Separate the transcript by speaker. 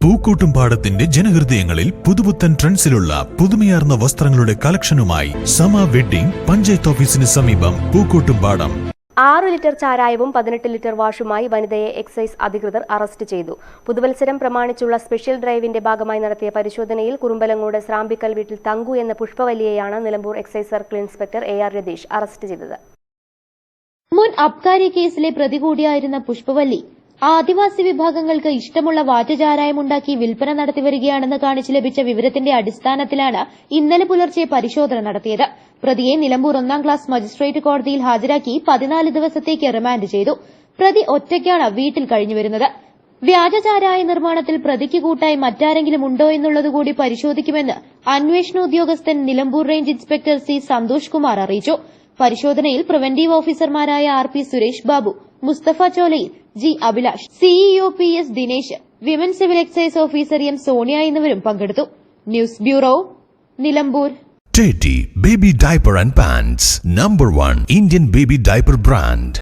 Speaker 1: പൂക്കോട്ടുംപാടത്തിന്റെ ജനഹൃദയങ്ങളിൽ പുതുപുത്തൻ ട്രെൻഡ്സിലുള്ള പുതുമയാർന്ന വസ്ത്രങ്ങളുടെ കളക്ഷനുമായി സമ വെഡ്ഡിംഗ് പഞ്ചായത്ത് ഓഫീസിന് സമീപം പൂക്കൂട്ടും പാടം.
Speaker 2: ആറു ലിറ്റർ ചാരായവും പതിനെട്ട് ലിറ്റർ വാഷുമായി വനിതയെ എക്സൈസ് അധികൃതർ അറസ്റ്റ് ചെയ്തു. പുതുവത്സരം പ്രമാണിച്ചുള്ള സ്പെഷ്യൽ ഡ്രൈവിന്റെ ഭാഗമായി നടത്തിയ പരിശോധനയിൽ കുറുമ്പലങ്ങോട് സ്രാമ്പിക്കൽ വീട്ടിൽ തങ്കു എന്ന പുഷ്പവല്ലിയെയാണ് Nilambur excise circle inspector A R Ratheesh arrest ചെയ്തത്.
Speaker 3: മുൻ അബ്കാരി കേസിലെ പ്രതി കൂടിയായിരുന്ന പുഷ്പവല്ലി ആദിവാസി വിഭാഗങ്ങൾക്ക് ഇഷ്ടമുള്ള വാറ്റുചാരായമുണ്ടാക്കി വിൽപ്പന നടത്തിവരികയാണെന്ന് കാണിച്ച് ലഭിച്ച വിവരത്തിന്റെ അടിസ്ഥാനത്തിലാണ് ഇന്നലെ പുലർച്ചെ പരിശോധന നടത്തിയത്. പ്രതിയെ നിലമ്പൂർ ഒന്നാം ക്ലാസ് മജിസ്ട്രേറ്റ് കോടതിയിൽ ഹാജരാക്കി പതിനാല് ദിവസത്തേക്ക് റിമാൻഡ് ചെയ്തു. പ്രതി ഒറ്റയ്ക്കാണ് വീട്ടിൽ കഴിഞ്ഞുവരുന്നത് വ്യാജചാരായ നിർമ്മാണത്തിൽ പ്രതിക്ക് കൂട്ടായി മറ്റാരെങ്കിലും ഉണ്ടോ എന്നുള്ളതുകൂടി പരിശോധിക്കുമെന്ന് അന്വേഷണ ഉദ്യോഗസ്ഥൻ Nilambur range inspector C Santhosh Kumar അറിയിച്ചു. പരിശോധനയിൽ പ്രിവന്റീവ് ഓഫീസർമാരായ R P Suresh Babu Mustafa Cholayil G Abhilash. CEO P S Dinesh women civil excise officer M Sonia എന്നിവരും പങ്കെടുത്തു. News bureau Nilambur.
Speaker 1: Teddy Baby Diaper and Pants Number 1 Indian Baby Diaper Brand